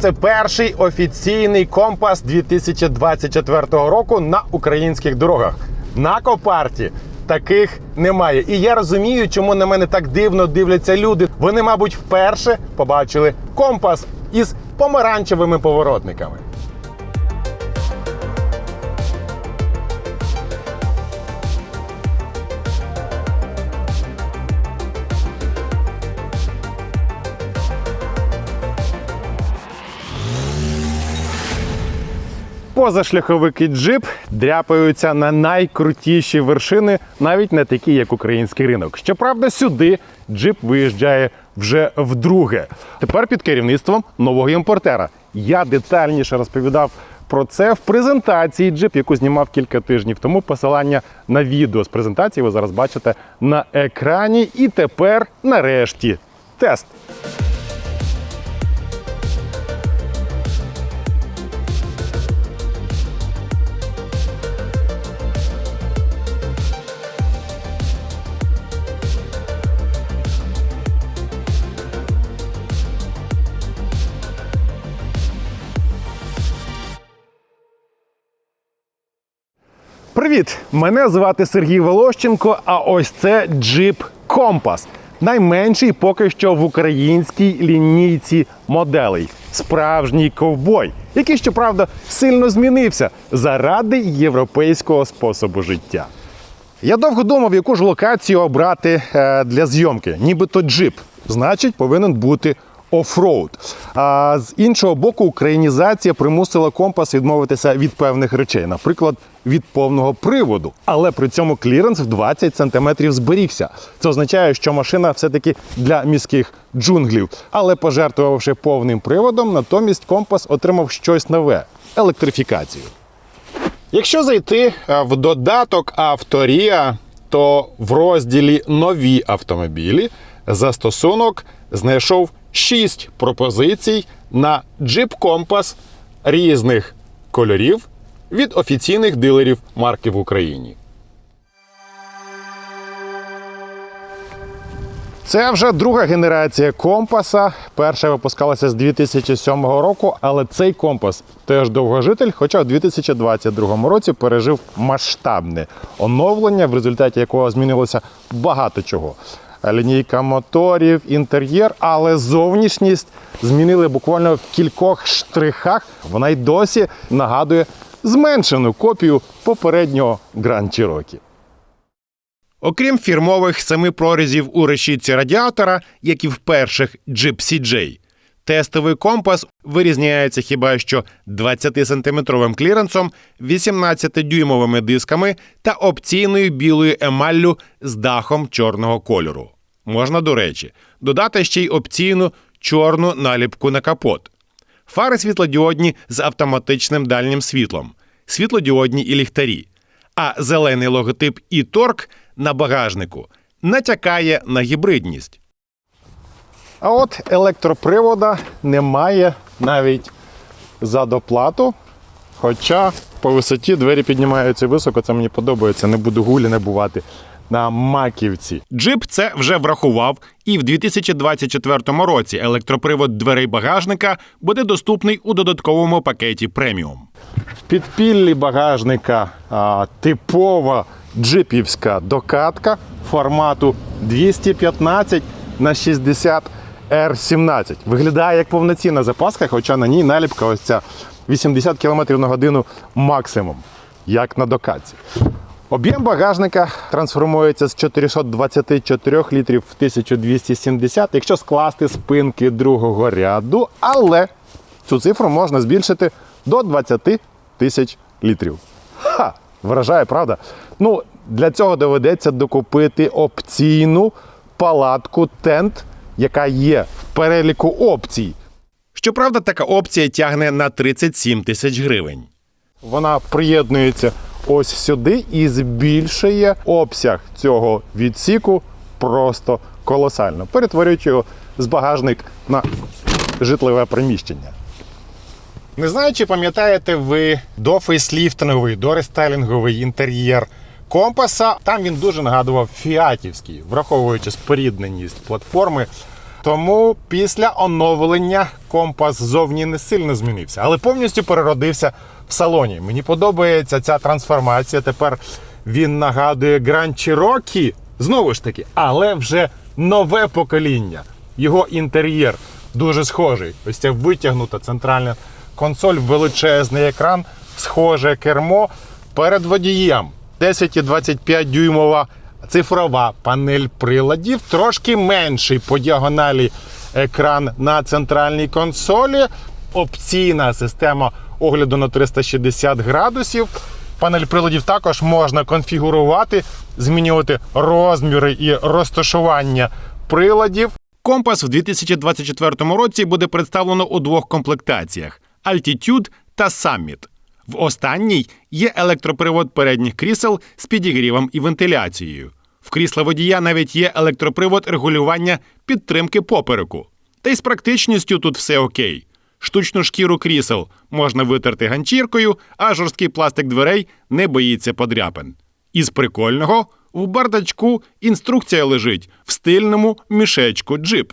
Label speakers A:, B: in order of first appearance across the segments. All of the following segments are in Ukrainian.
A: Це перший офіційний компас 2024 року на українських дорогах. На Копарті таких немає. І я розумію, чому на мене так дивно дивляться люди. Вони, мабуть, вперше побачили компас із помаранчевими поворотниками. Позашляховики джип дряпаються на найкрутіші вершини, навіть не такі, як український ринок. Щоправда, сюди джип виїжджає вже вдруге. Тепер під керівництвом нового імпортера. Я детальніше розповідав про це в презентації джип, яку знімав кілька тижнів тому. Посилання на відео з презентації ви зараз бачите на екрані. І тепер, нарешті, тест. Привіт! Мене звати Сергій Волощенко, а ось це джип Компас. Найменший поки що в українській лінійці моделей. Справжній ковбой, який, щоправда, сильно змінився заради європейського способу життя. Я довго думав, яку ж локацію обрати е, для зйомки. Нібито джип. Значить, повинен бути офроуд. А з іншого боку, українізація примусила компас відмовитися від певних речей, наприклад, від повного приводу. Але при цьому кліренс в 20 см зберігся. Це означає, що машина все-таки для міських джунглів. Але пожертвувавши повним приводом, натомість компас отримав щось нове електрифікацію. Якщо зайти е, в додаток Авторія, то в розділі Нові автомобілі застосунок знайшов 6 пропозицій на джип компас різних кольорів від офіційних дилерів марки в Україні. Це вже друга генерація компаса. Перша випускалася з 2007 року, але цей компас теж довгожитель, хоча в 2022 році пережив масштабне оновлення, в результаті якого змінилося багато чого. Лінійка моторів, інтер'єр, але зовнішність змінили буквально в кількох штрихах. Вона й досі нагадує зменшену копію попереднього Grand Cherokee. Окрім фірмових семи прорізів у решітці радіатора, як і в перших Jeep CJ, тестовий компас вирізняється хіба що 20-сантиметровим кліренсом, 18-дюймовими дисками та опційною білою емаллю з дахом чорного кольору. Можна, до речі, додати ще й опційну чорну наліпку на капот. Фари світлодіодні з автоматичним дальнім світлом, світлодіодні і ліхтарі. А зелений логотип і торк на багажнику натякає на гібридність. А от електропривода немає навіть за доплату. Хоча по висоті двері піднімаються високо, це мені подобається, не буду гулі не бувати на маківці. Джип це вже врахував, і в 2024 році електропривод дверей багажника буде доступний у додатковому пакеті преміум. В підпіллі багажника а, типова джипівська докатка формату 215 на 60 R17. Виглядає як повноцінна запаска, хоча на ній наліпка ось ця 80 км на годину максимум, як на докатці. Об'єм багажника трансформується з 424 літрів в 1270, якщо скласти спинки другого ряду, але цю цифру можна збільшити до 20 тисяч літрів. Ха! Вражає, правда? Ну, для цього доведеться докупити опційну палатку тент, яка є в переліку опцій. Щоправда, така опція тягне на 37 тисяч гривень. Вона приєднується ось сюди і збільшує обсяг цього відсіку просто колосально. Перетворюючи його з багажник на житлове приміщення. Не знаю, чи пам'ятаєте ви дофейсліфтинговий, дорестайлінговий інтер'єр компаса. Там він дуже нагадував фіатівський, враховуючи спорідненість платформи. Тому після оновлення компас зовні не сильно змінився, але повністю переродився в салоні. Мені подобається ця трансформація. Тепер він нагадує Grand Cherokee, знову ж таки, але вже нове покоління. Його інтер'єр дуже схожий. Ось ця витягнута центральна консоль, величезний екран, схоже кермо перед водієм. 10 і 25 дюймова цифрова панель приладів, трошки менший по діагоналі екран на центральній консолі, опційна система огляду на 360 градусів. Панель приладів також можна конфігурувати, змінювати розміри і розташування приладів. Компас в 2024 році буде представлено у двох комплектаціях: Altitude та Summit. В останній є електропривод передніх крісел з підігрівом і вентиляцією. В крісла водія навіть є електропривод регулювання підтримки попереку. Та й з практичністю тут все окей. Штучну шкіру крісел можна витерти ганчіркою, а жорсткий пластик дверей не боїться подряпин. Із прикольного в бардачку інструкція лежить в стильному мішечку джип.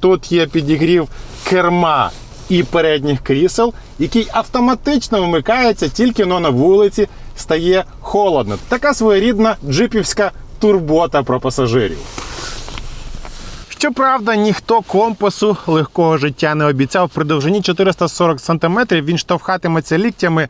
A: Тут є підігрів керма і передніх крісел, який автоматично вмикається тільки но на вулиці стає холодно. Така своєрідна джипівська турбота про пасажирів. Щоправда, ніхто компасу легкого життя не обіцяв. При довжині 440 см він штовхатиметься ліктями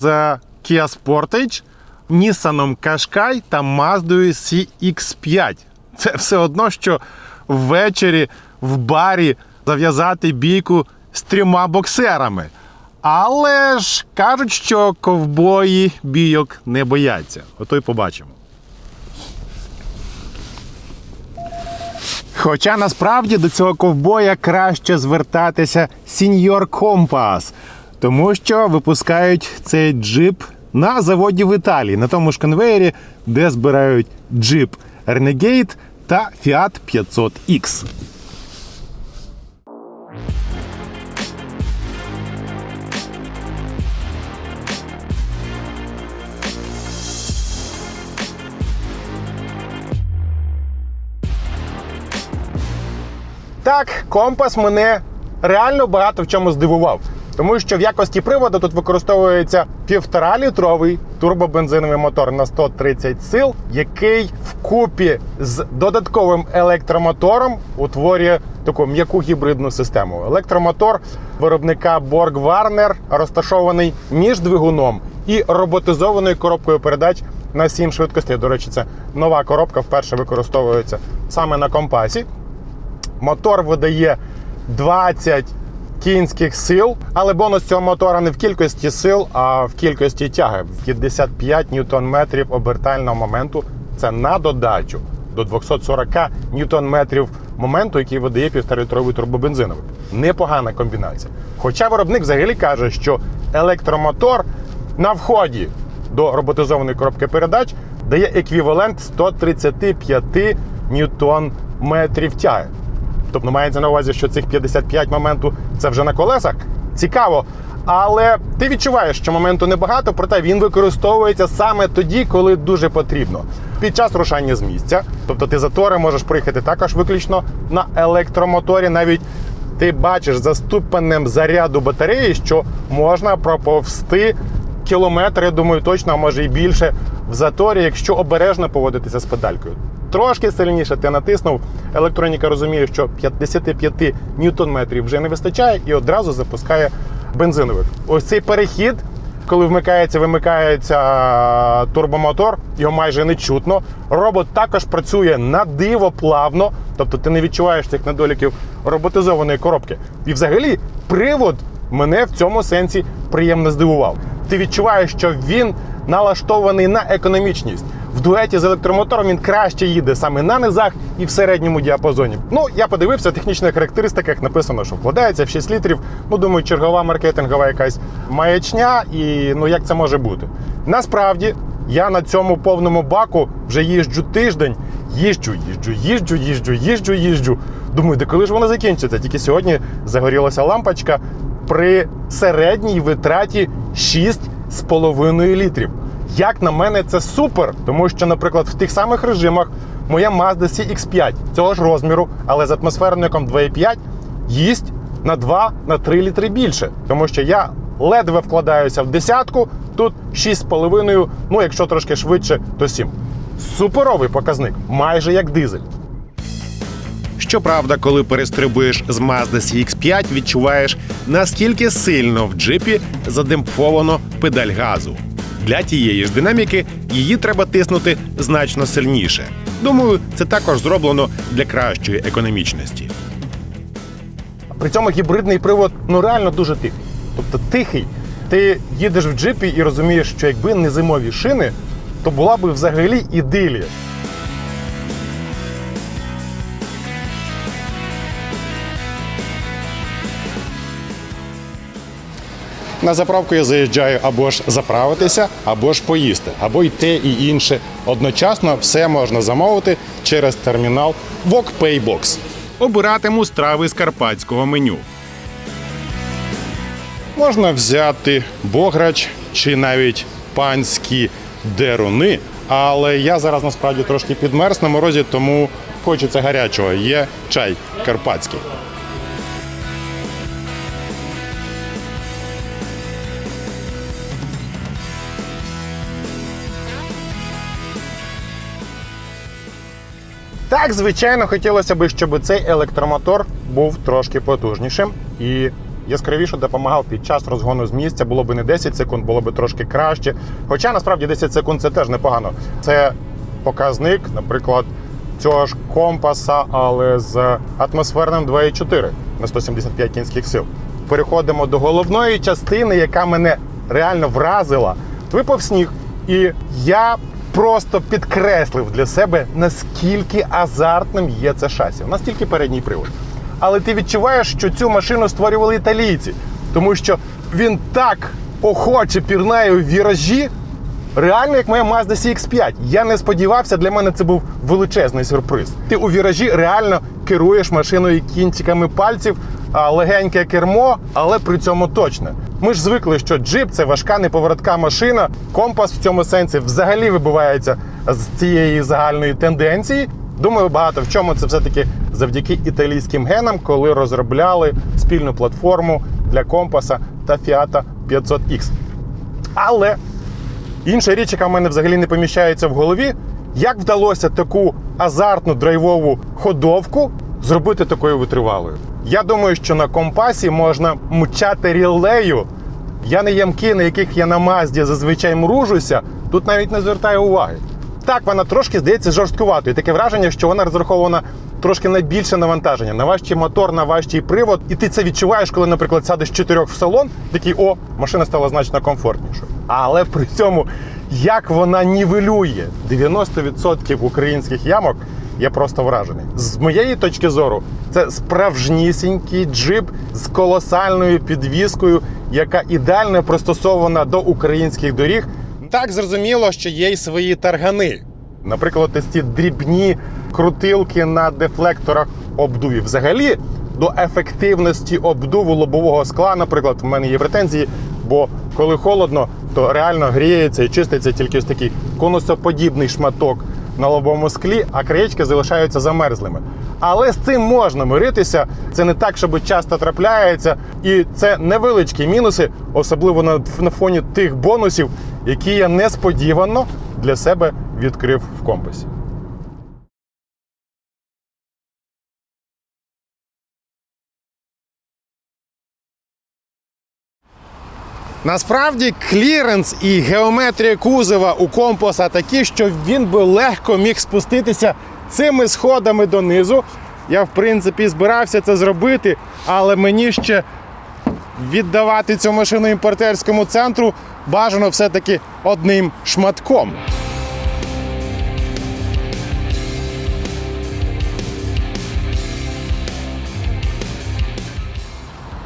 A: за Kia Sportage, Nissan Qashqai та Mazda CX5. Це все одно, що ввечері в барі зав'язати бійку з трьома боксерами. Але ж кажуть, що ковбої бійок не бояться. Ото й побачимо. Хоча насправді до цього ковбоя краще звертатися сіньор Компас, тому що випускають цей джип на заводі в Італії, на тому ж конвеєрі, де збирають джип Renegade та Fiat 500X. Так, компас мене реально багато в чому здивував. Тому що в якості приводу тут використовується півтора-літровий турбобензиновий мотор на 130 сил, який вкупі з додатковим електромотором утворює таку м'яку гібридну систему. Електромотор виробника Borg Warner розташований між двигуном і роботизованою коробкою передач на 7 швидкостей. До речі, це нова коробка вперше використовується саме на компасі. Мотор видає 20 кінських сил, але бонус цього мотора не в кількості сил, а в кількості тяги. 55 ньютон-метрів обертального моменту. Це на додачу до 240 ньютон-метрів моменту, який видає півторалітровий турбобензиновий. Непогана комбінація. Хоча виробник взагалі каже, що електромотор на вході до роботизованої коробки передач дає еквівалент 135 ньютон-метрів тяги. Тобто мається на увазі, що цих 55 моменту це вже на колесах. Цікаво. Але ти відчуваєш, що моменту небагато, проте він використовується саме тоді, коли дуже потрібно. Під час рушання з місця. Тобто ти затори можеш приїхати також виключно на електромоторі. Навіть ти бачиш за ступенем заряду батареї, що можна проповсти кілометр, я думаю, точно, а може і більше в заторі, якщо обережно поводитися з педалькою. Трошки сильніше ти натиснув. Електроніка розуміє, що 55 ньютон-метрів вже не вистачає, і одразу запускає бензиновик. Ось цей перехід, коли вмикається, вимикається турбомотор, його майже не чутно. Робот також працює на диво плавно, тобто ти не відчуваєш цих недоліків роботизованої коробки. І взагалі привод мене в цьому сенсі приємно здивував. Ти відчуваєш, що він налаштований на економічність. В дуеті з електромотором він краще їде саме на низах і в середньому діапазоні. Ну, я подивився технічних характеристиках, написано, що вкладається в 6 літрів. Ну, думаю, чергова маркетингова якась маячня, і ну як це може бути? Насправді, я на цьому повному баку вже їжджу тиждень. Їжджу, їжджу, їжджу, їжджу, їжджу, їжджу. Думаю, де коли ж воно закінчиться? Тільки сьогодні загорілася лампочка при середній витраті 6,5 літрів. Як на мене, це супер, тому що, наприклад, в тих самих режимах моя Mazda CX5 цього ж розміру, але з атмосферником 2,5 їсть на 2 на 3 літри більше. Тому що я ледве вкладаюся в десятку, тут 6,5, ну якщо трошки швидше, то 7. Суперовий показник, майже як дизель.
B: Щоправда, коли перестрибуєш з Mazda CX-5, відчуваєш, наскільки сильно в джипі задемпфовано педаль газу. Для тієї ж динаміки її треба тиснути значно сильніше. Думаю, це також зроблено для кращої економічності.
A: При цьому гібридний привод ну реально дуже тихий. Тобто тихий. Ти їдеш в джипі і розумієш, що якби не зимові шини, то була би взагалі ідилія.
B: На заправку я заїжджаю або ж заправитися, або ж поїсти, або й те, і інше. Одночасно все можна замовити через термінал WalkPayBox. Обиратиму страви з карпатського меню. Можна взяти бограч чи навіть панські деруни, але я зараз насправді трошки підмерз на морозі, тому хочеться гарячого. Є чай карпатський.
A: Так, звичайно, хотілося б, щоб цей електромотор був трошки потужнішим і яскравіше допомагав під час розгону з місця. Було б не 10 секунд, було б трошки краще. Хоча насправді 10 секунд це теж непогано. Це показник, наприклад, цього ж компаса, але з атмосферним 2,4 на 175 кінських сил. Переходимо до головної частини, яка мене реально вразила. Випав сніг, і я просто підкреслив для себе, наскільки азартним є це шасі. У нас тільки передній привод. Але ти відчуваєш, що цю машину створювали італійці, тому що він так охоче пірнає у віражі, реально як моя Mazda CX-5. Я не сподівався, для мене це був величезний сюрприз. Ти у віражі реально керуєш машиною кінчиками пальців, легеньке кермо, але при цьому точне. Ми ж звикли, що джип це важка неповоротка машина. Компас в цьому сенсі взагалі вибивається з цієї загальної тенденції. Думаю, багато в чому це все-таки завдяки італійським генам, коли розробляли спільну платформу для компаса та Fiat 500X. Але Інша річ, яка в мене взагалі не поміщається в голові, як вдалося таку азартну драйвову ходовку зробити такою витривалою. Я думаю, що на компасі можна мчати рілею. Я не ямки, на яких я на Мазді зазвичай мружуся, тут навіть не звертаю уваги. Так, вона трошки здається жорсткуватою. Таке враження, що вона розрахована трошки на більше навантаження, на важчий мотор, на важчий привод. І ти це відчуваєш, коли, наприклад, сядеш чотирьох в салон, такий о, машина стала значно комфортнішою. Але при цьому, як вона нівелює 90% українських ямок, я просто вражений. З моєї точки зору, це справжнісінький джип з колосальною підвіскою, яка ідеально пристосована до українських доріг. Так зрозуміло, що є й свої таргани. Наприклад, ось ці дрібні крутилки на дефлекторах обдувів. Взагалі, до ефективності обдуву лобового скла, наприклад, в мене є претензії, бо коли холодно, то реально гріється і чиститься тільки ось такий конусоподібний шматок на лобовому склі, а краєчки залишаються замерзлими. Але з цим можна миритися. Це не так, щоб часто трапляється, і це невеличкі мінуси, особливо на, фоні тих бонусів, які я несподівано для себе відкрив в компасі. Насправді кліренс і геометрія кузова у компаса такі, що він би легко міг спуститися цими сходами донизу. Я, в принципі, збирався це зробити, але мені ще віддавати цю машину імпортерському центру бажано все-таки одним шматком.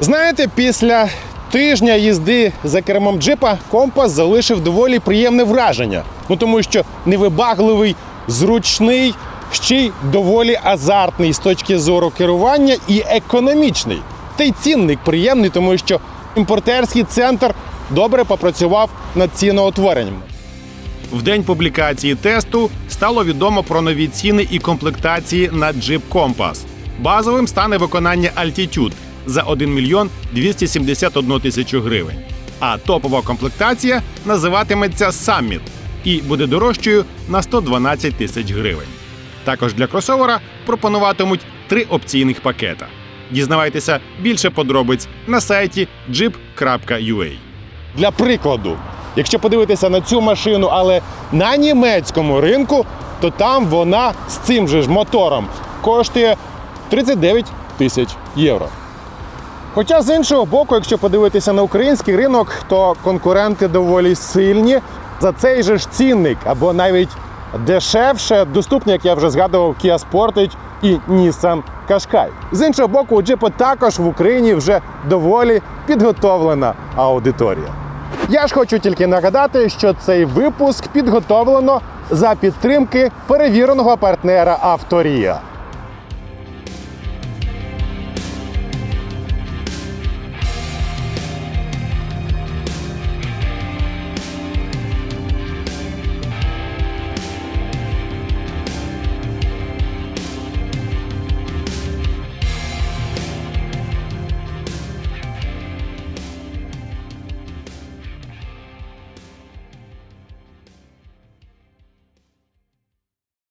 A: Знаєте, після тижня їзди за кермом джипа компас залишив доволі приємне враження. Ну тому що невибагливий, зручний, ще й доволі азартний з точки зору керування і економічний. Та й цінник приємний, тому що імпортерський центр добре попрацював над ціноутворенням.
B: В день публікації тесту стало відомо про нові ціни і комплектації на Jeep Compass. Базовим стане виконання Altitude за 1 мільйон 271 тисячу гривень. А топова комплектація називатиметься Summit і буде дорожчою на 112 тисяч гривень. Також для кросовера пропонуватимуть три опційних пакета. Дізнавайтеся більше подробиць на сайті jeep.ua.
A: Для прикладу, якщо подивитися на цю машину, але на німецькому ринку, то там вона з цим же ж мотором коштує 39 тисяч євро. Хоча з іншого боку, якщо подивитися на український ринок, то конкуренти доволі сильні. За цей же ж цінник або навіть дешевше доступні, як я вже згадував, Kia Sportage і Nissan Qashqai. З іншого боку, у Jeep також в Україні вже доволі підготовлена аудиторія. Я ж хочу тільки нагадати, що цей випуск підготовлено за підтримки перевіреного партнера Авторія.